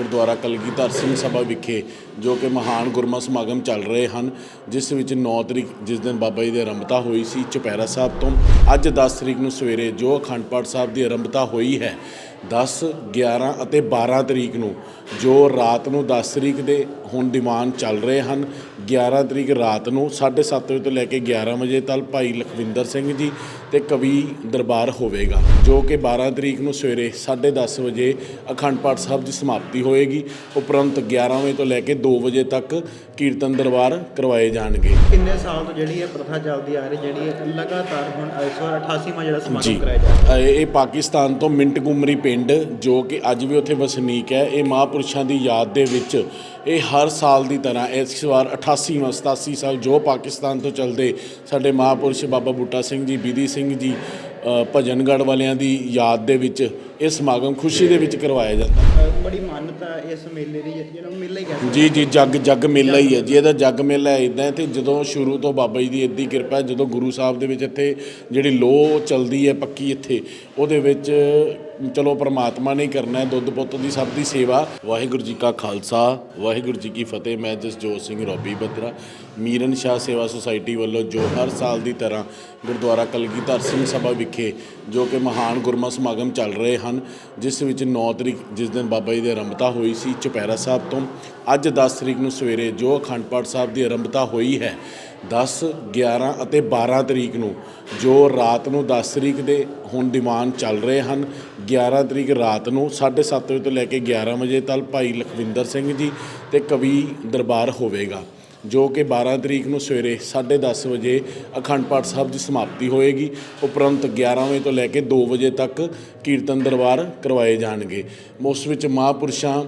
ਗੁਰਦੁਆਰਾ ਕਲਗੀਧਰ ਸਿੰਘ ਸਭਾ ਵਿਖੇ ਜੋ ਕਿ ਮਹਾਨ ਗੁਰਮਤਿ ਸਮਾਗਮ ਚੱਲ ਰਹੇ ਹਨ, ਜਿਸ ਵਿੱਚ 9 ਤਰੀਕ ਜਿਸ ਦਿਨ ਬਾਬਾ ਜੀ ਦੀ ਆਰੰਭਤਾ ਹੋਈ ਸੀ ਚੁਪਹਿਰਾ ਸਾਹਿਬ ਤੋਂ, ਅੱਜ 10 ਤਰੀਕ ਨੂੰ ਸਵੇਰੇ ਜੋ ਅਖੰਡ ਪਾਠ ਸਾਹਿਬ ਦੀ ਆਰੰਭਤਾ ਹੋਈ ਹੈ 10 11 ਅਤੇ 12 ਤਰੀਕ ਨੂੰ, ਜੋ ਰਾਤ ਨੂੰ 10 ਤਰੀਕ ਦੇ ਹੁਣ ਦੀਵਾਨ ਚੱਲ ਰਹੇ ਹਨ 11 ਤਰੀਕ ਰਾਤ ਨੂੰ 7:30 ਵਜੇ ਤੋਂ ਲੈ ਕੇ 11 ਵਜੇ ਤੱਕ ਭਾਈ ਲਖਵਿੰਦਰ ਸਿੰਘ ਜੀ ਤੇ ਕਵੀ ਦਰਬਾਰ ਹੋਵੇਗਾ ਜੋ ਕਿ 12 ਤਰੀਕ ਨੂੰ ਸਵੇਰੇ 10:30 ਵਜੇ ਅਖੰਡ ਪਾਠ ਸਾਹਿਬ ਦੀ ਸਮਾਪਤੀ ਹੋਏਗੀ। ਉਪਰੰਤ 11 ਵਜੇ ਤੋਂ ਲੈ ਕੇ 2 ਵਜੇ ਤੱਕ ਕੀਰਤਨ ਦਰਬਾਰ ਕਰਵਾਏ ਜਾਣਗੇ। ਕਿੰਨੇ ਸਾਲ ਤੋਂ ਜਿਹੜੀ ਇਹ ਪ੍ਰਥਾ ਚੱਲਦੀ ਆ ਰਹੀ ਜਿਹੜੀ ਇਹ ਲਗਾਤਾਰ ਹੁਣ ਇਸ ਵਾਰ 88ਵਾਂ ਜਿਹੜਾ ਸਮਾਗਮ ਕਰਾਇਆ ਜਾ ਰਿਹਾ। ਇਹ ਪਾਕਿਸਤਾਨ ਤੋਂ ਮਿੰਟ ਗੁਮਰੀ ਪਿੰਡ ਜੋ ਕਿ ਅੱਜ ਵੀ ਉੱਥੇ ਵਸਨੀਕ ਹੈ ਇਹ ਮਹਾਂਪੁਰਸ਼ਾਂ ਦੀ ਯਾਦ ਦੇ ਵਿੱਚ ਇਹ ਹਰ ਸਾਲ ਦੀ ਤਰ੍ਹਾਂ ਇਸ ਵਾਰ 88ਵਾਂ 87 ਸਾਲ ਜੋ ਪਾਕਿਸਤਾਨ ਤੋਂ ਚੱਲਦੇ ਸਾਡੇ ਮਹਾਂਪੁਰਸ਼ ਬਾਬਾ ਬੂਟਾ ਸਿੰਘ ਜੀ ਬੀਦੀ ਸਿੰਘ ਜੀ ਅ, ਭਜਨਗੜ੍ਹ ਵਾਲਿਆਂ ਦੀ ਯਾਦ ਦੇ ਵਿੱਚ ਇਹ ਸਮਾਗਮ ਖੁਸ਼ੀ ਦੇ ਵਿੱਚ ਕਰਵਾਇਆ ਜਾਂਦਾ। ਬੜੀ ਮਾਨਤਾ ਇਸ ਮੇਲੇ ਦੀ ਜਿਹੜਾ ਮੇਲਾ ਹੀ ਕਹਿ ਸਕਦੇ ਜੀ ਜੀ ਜੱਗ ਜੱਗ ਮੇਲਾ ਹੀ ਹੈ ਜੀ ਇਹਦਾ ਜੱਗ ਮੇਲਾ ਇਦਾਂ ਤੇ ਜਦੋਂ ਸ਼ੁਰੂ ਤੋਂ ਬਾਬਾ ਜੀ ਦੀ ਇੱਦੀ ਕਿਰਪਾ ਜਦੋਂ ਗੁਰੂ ਸਾਹਿਬ ਦੇ ਵਿੱਚ ਇੱਥੇ ਜਿਹੜੀ ਲੋਹ ਚੱਲਦੀ ਹੈ ਪੱਕੀ ਇੱਥੇ ਉਹਦੇ ਵਿੱਚ ਚਲੋ ਪ੍ਰਮਾਤਮਾ ਨੇ ਕਰਨਾ ਦੁੱਧ ਪੁੱਤ ਦੀ ਸਭ ਦੀ ਸੇਵਾ। ਵਾਹਿਗੁਰੂ ਜੀ ਕਾ ਖਾਲਸਾ ਵਾਹਿਗੁਰੂ ਜੀ ਕੀ ਫਤਿਹ ਮੈਂ ਜਸਜੋਤ ਸਿੰਘ ਰੋਬੀ ਬੱਤਰਾ ਮੀਰਨ ਸ਼ਾਹ ਸੇਵਾ ਸੁਸਾਇਟੀ ਵੱਲੋਂ ਜੋ ਹਰ ਸਾਲ ਦੀ ਤਰ੍ਹਾਂ ਗੁਰਦੁਆਰਾ ਕਲਗੀਧਰ ਸਿੰਘ ਸਭਾ ਵਿਖੇ ਜੋ ਕਿ ਮਹਾਨ ਗੁਰਮਤਿ ਸਮਾਗਮ ਚੱਲ ਰਹੇ ਹਨ, ਜਿਸ ਵਿੱਚ 9 ਤਰੀਕ ਜਿਸ ਦਿਨ ਬਾਬਾ ਜੀ ਦੀ ਆਰੰਭਤਾ ਹੋਈ ਸੀ ਚੁਪਹਿਰਾ ਸਾਹਿਬ ਤੋਂ, ਅੱਜ 10 ਤਰੀਕ ਨੂੰ ਸਵੇਰੇ ਜੋ ਅਖੰਡ ਪਾਠ ਸਾਹਿਬ ਦੀ ਆਰੰਭਤਾ ਹੋਈ ਹੈ 10 11 ਅਤੇ 12 ਤਰੀਕ ਨੂੰ ਜੋ ਰਾਤ ਨੂੰ 10 ਤਰੀਕ ਦੇ ਹੁਣ ਦੀਵਾਨ ਚੱਲ ਰਹੇ ਹਨ 11 ਤਰੀਕ ਰਾਤ ਨੂੰ 7:30 ਵਜੇ ਤੋਂ ਲੈ ਕੇ 11 ਵਜੇ ਤੱਕ ਭਾਈ ਲਖਵਿੰਦਰ ਸਿੰਘ ਜੀ ਤੇ ਕਵੀ ਦਰਬਾਰ ਹੋਵੇਗਾ। ਜੋ ਕਿ 12 ਤਰੀਕ ਨੂੰ ਸਵੇਰੇ 10:30 ਵਜੇ ਅਖੰਡ ਪਾਠ ਸਾਹਿਬ ਦੀ ਸਮਾਪਤੀ ਹੋਏਗੀ, ਉਪਰੰਤ 11 ਵਜੇ ਤੋਂ ਲੈ ਕੇ 2 ਵਜੇ ਤੱਕ ਕੀਰਤਨ ਦਰਬਾਰ ਕਰਵਾਏ ਜਾਣਗੇ। ਉਸ ਵਿੱਚ ਮਹਾਂਪੁਰਸ਼ਾਂ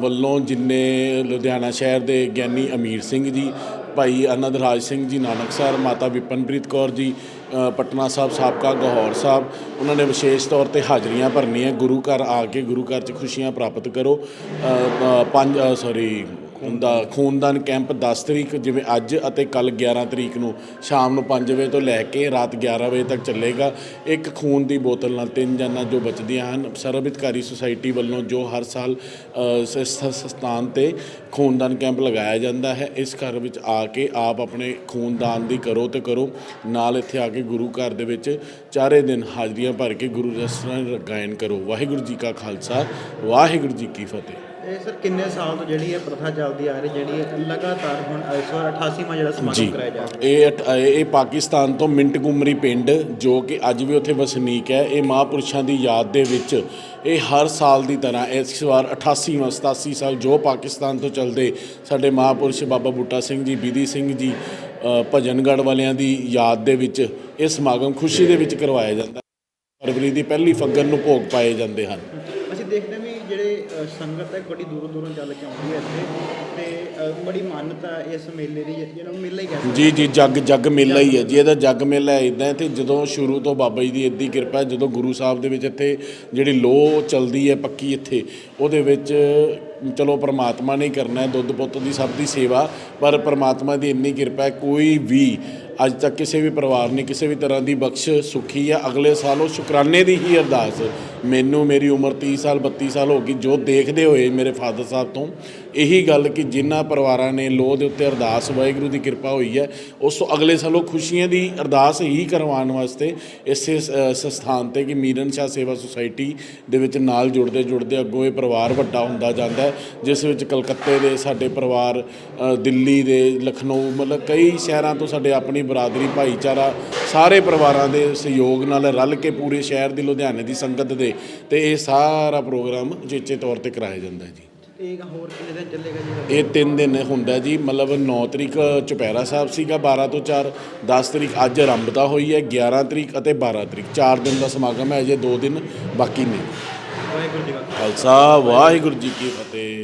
ਵੱਲੋਂ ਜਿੰਨੇ ਲੁਧਿਆਣਾ ਸ਼ਹਿਰ ਦੇ ਗਿਆਨੀ ਅਮੀਰ ਸਿੰਘ ਜੀ, ਭਾਈ ਅਨੰਦ ਰਾਜ ਸਿੰਘ ਜੀ ਨਾਨਕਸਰ ਮਾਤਾ ਵਿਪਨਪ੍ਰੀਤ ਕੌਰ ਜੀ ਪਟਨਾ ਸਾਹਿਬ ਸਾਬਕਾ ਗਹੌਰ ਸਾਹਿਬ, ਉਹਨਾਂ ਨੇ ਵਿਸ਼ੇਸ਼ ਤੌਰ ਤੇ ਹਾਜ਼ਰੀਆਂ ਭਰਨੀਆਂ। ਗੁਰੂ ਘਰ ਆ ਕੇ ਗੁਰੂ ਘਰ 'ਚ ਖੁਸ਼ੀਆਂ ਪ੍ਰਾਪਤ ਕਰੋ। ਪੰਜ ਸੌਰੀ ਦਾ ਖੂਨਦਾਨ ਕੈਂਪ 10 ਤਰੀਕ ਜਿਵੇਂ ਅੱਜ ਅਤੇ ਕੱਲ 11 ਤਰੀਕ ਨੂੰ ਸ਼ਾਮ ਨੂੰ 5 ਵਜੇ ਤੋਂ ਲੈ ਕੇ ਰਾਤ 11 ਵਜੇ ਤੱਕ ਚੱਲੇਗਾ। ਇੱਕ ਖੂਨ ਦੀ ਬੋਤਲ ਨਾਲ ਤਿੰਨ ਜਾਨਾਂ ਜੋ ਬਚਦੀਆਂ ਹਨ। ਸਰਬਿਤਕਾਰੀ ਸੁਸਾਇਟੀ ਵੱਲੋਂ ਜੋ ਹਰ ਸਾਲ ਸਥਾਨ ਤੇ ਖੂਨਦਾਨ ਕੈਂਪ ਲਗਾਇਆ ਜਾਂਦਾ ਹੈ, ਇਸ ਘਰ ਵਿੱਚ ਆ ਕੇ ਆਪ ਆਪਣੇ ਖੂਨਦਾਨ ਦੀ ਕਰੋ ਤੇ ਕਰੋ। ਨਾਲ ਇੱਥੇ ਆ ਕੇ ਗੁਰੂ ਘਰ ਦੇ ਵਿੱਚ ਚਾਰੇ ਦਿਨ ਹਾਜ਼ਰੀਆਂ ਭਰ ਕੇ ਗੁਰੂ ਰਸਨਾ ਗਾਇਨ ਕਰੋ। ਵਾਹਿਗੁਰੂ ਜੀ ਕਾ ਖਾਲਸਾ, ਵਾਹਿਗੁਰੂ ਜੀ ਕੀ ਫਤਿਹ। ਇਹ ਸਰ ਕਿੰਨੇ ਸਾਲ ਤੋਂ ਜਿਹੜੀ ਇਹ ਪ੍ਰਥਾ ਚੱਲਦੀ ਆ ਰਹੀ ਜਿਹੜੀ ਇਹ ਲਗਾਤਾਰ ਹੁਣ ਇਸ ਵਾਰ 88ਵਾਂ ਜਿਹੜਾ ਸਮਾਗਮ ਕਰਾਇਆ ਜਾ ਰਿਹਾ ਇਹ ਅਟ- ਇਹ ਪਾਕਿਸਤਾਨ ਤੋਂ ਮਿੰਟ ਗੁਮਰੀ ਪਿੰਡ ਜੋ ਕਿ ਅੱਜ ਵੀ ਉੱਥੇ ਵਸਨੀਕ ਹੈ ਇਹ ਮਹਾਂਪੁਰਸ਼ਾਂ ਦੀ ਯਾਦ ਦੇ ਵਿੱਚ ਇਹ ਹਰ ਸਾਲ ਦੀ ਤਰ੍ਹਾਂ ਇਸ ਵਾਰ 88ਵਾਂ 87 ਸਾਲ ਜੋ ਪਾਕਿਸਤਾਨ ਤੋਂ ਚੱਲਦੇ ਸਾਡੇ ਮਹਾਂਪੁਰਸ਼ ਬਾਬਾ ਬੂਟਾ ਸਿੰਘ ਜੀ ਬੀਦੀ ਸਿੰਘ ਜੀ ਅ, ਭਜਨਗੜ੍ਹ ਵਾਲਿਆਂ ਦੀ ਯਾਦ ਦੇ ਵਿੱਚ ਇਹ ਸਮਾਗਮ ਖੁਸ਼ੀ ਦੇ ਵਿੱਚ ਕਰਵਾਇਆ ਜਾਂਦਾ। ਫਰਵਰੀ ਦੀ ਪਹਿਲੀ ਫੱਗਣ ਨੂੰ ਭੋਗ ਪਾਏ ਜਾਂਦੇ ਹਨ ਅਸੀਂ ਦੇਖਦੇ ਹਾਂ ਵੀ ਜਿਹੜੇ ਅ, ਸੰਗਤ ਹੈ ਬੜੀ ਦੂਰੋਂ ਦੂਰੋਂ ਚੱਲ ਕੇ ਆਉਂਦੀ ਹੈ ਇੱਥੇ ਤੇ ਅ, ਬੜੀ ਮਾਨਤਾ ਇਸ ਮੇਲੇ ਦੀ ਜਿਹੜਾ ਮੇਲਾ ਹੀ ਕਹਿ ਸਕਦੇ ਜੀ ਜੀ ਜੱਗ ਜੱਗ ਮੇਲਾ ਹੀ ਹੈ ਜੀ ਇਹਦਾ ਜੱਗ ਮੇਲਾ ਇਦਾਂ ਹੈ ਤੇ ਜਦੋਂ ਸ਼ੁਰੂ ਤੋਂ ਬਾਬਾ ਜੀ ਦੀ ਇੱਦੀ ਕਿਰਪਾ ਹੈ, ਜਦੋਂ ਗੁਰੂ ਸਾਹਿਬ ਦੇ ਵਿੱਚ ਇੱਥੇ ਜਿਹੜੀ ਲੋਹ ਚੱਲਦੀ ਹੈ ਪੱਕੀ ਇੱਥੇ ਉਹਦੇ ਵਿੱਚ ਚਲੋ ਪ੍ਰਮਾਤਮਾ ਨੇ ਹੀ ਕਰਨਾ ਹੈ ਦੁੱਧ ਪੁੱਤ ਦੀ ਸਭ ਦੀ ਸੇਵਾ ਪਰ ਪ੍ਰਮਾਤਮਾ ਦੀ ਇੰਨੀ ਕਿਰਪਾ ਹੈ ਕੋਈ ਵੀ ਅੱਜ ਤੱਕ ਕਿਸੇ ਵੀ ਪਰਿਵਾਰ ਨੇ ਕਿਸੇ ਵੀ ਤਰ੍ਹਾਂ ਦੀ ਬਖਸ਼ ਸੁਖੀ ਆ, ਅਗਲੇ ਸਾਲ ਉਹ ਸ਼ੁਕਰਾਨੇ ਦੀ ਹੀ ਅਰਦਾਸ ਮੈਨੂੰ ਮੇਰੀ ਉਮਰ 30 ਸਾਲ 32 ਸਾਲ ਹੋ ਗਈ, ਜੋ ਦੇਖਦੇ ਹੋਏ ਮੇਰੇ ਫਾਦਰ ਸਾਹਿਬ ਤੋਂ ਇਹੀ ਗੱਲ ਕਿ ਜਿਨ੍ਹਾਂ ਪਰਿਵਾਰਾਂ ਨੇ ਲੋਹ ਦੇ ਉੱਤੇ ਅਰਦਾਸ, ਵਾਹਿਗੁਰੂ ਦੀ ਕਿਰਪਾ ਹੋਈ ਹੈ, ਉਸ ਤੋਂ ਅਗਲੇ ਸਾਲ ਉਹ ਖੁਸ਼ੀਆਂ ਦੀ ਅਰਦਾਸ ਹੀ ਕਰਵਾਉਣ ਵਾਸਤੇ ਇਸੇ ਸ- ਸਥਾਨ ਤੇ ਕਿ ਮੀਰਨ ਸ਼ਾਹ ਸੇਵਾ ਸੁਸਾਇਟੀ ਦੇ ਵਿੱਚ ਨਾਲ ਜੁੜਦੇ ਜੁੜਦੇ ਅੱਗੋਂ ਇਹ ਪਰਿਵਾਰ ਵੱਡਾ ਹੁੰਦਾ ਜਾਂਦਾ ਹੈ, ਜਿਸ ਵਿੱਚ ਕਲਕੱਤੇ ਦੇ ਸਾਡੇ ਪਰਿਵਾਰ ਦਿੱਲੀ ਦੇ, ਲਖਨਊ, ਮਤਲਬ ਕਈ ਸ਼ਹਿਰਾਂ ਤੋਂ ਸਾਡੇ ਆਪਣੀ ਬਰਾਦਰੀ ਭਾਈਚਾਰਾ ਸਾਰੇ ਪਰਿਵਾਰਾਂ ਦੇ ਸਹਿਯੋਗ ਨਾਲ ਰਲ ਕੇ ਪੂਰੇ ਸ਼ਹਿਰ ਦੀ ਲੁਧਿਆਣੇ ਦੀ ਸੰਗਤ ਦੇ ਤੇ ਇਹ ਸਾਰਾ ਪ੍ਰੋਗਰਾਮ ਉਚੇਚੇ ਤੌਰ ਤੇ ਕਰਾਇਆ ਜਾਂਦਾ ਹੈ ਜੀ ਇਹ ਹੋਰ ਕਿੰਨੇ ਦਿਨ ਚੱਲੇਗਾ ਜੀ? ਇਹ ਤਿੰਨ ਦਿਨ ਹੁੰਦਾ ਜੀ ਮਤਲਬ 9 ਤਰੀਕ ਚੁਪਹਿਰਾ ਸਾਹਿਬ ਸੀਗਾ 12 ਤੋਂ 4 10 ਤਰੀਕ ਅੱਜ ਆਰੰਭਤਾ ਹੋਈ ਹੈ 11 ਤਰੀਕ ਅਤੇ 12 ਤਰੀਕ। 4 ਦਿਨ ਦਾ ਸਮਾਗਮ ਹੈ ਅਜੇ 2 ਦਿਨ ਬਾਕੀ ਨੇ। ਵਾਹਿਗੁਰੂ ਜੀ ਕਾ ਖਾਲਸਾ ਵਾਹਿਗੁਰੂ ਜੀ ਕੀ ਫਤਿਹ।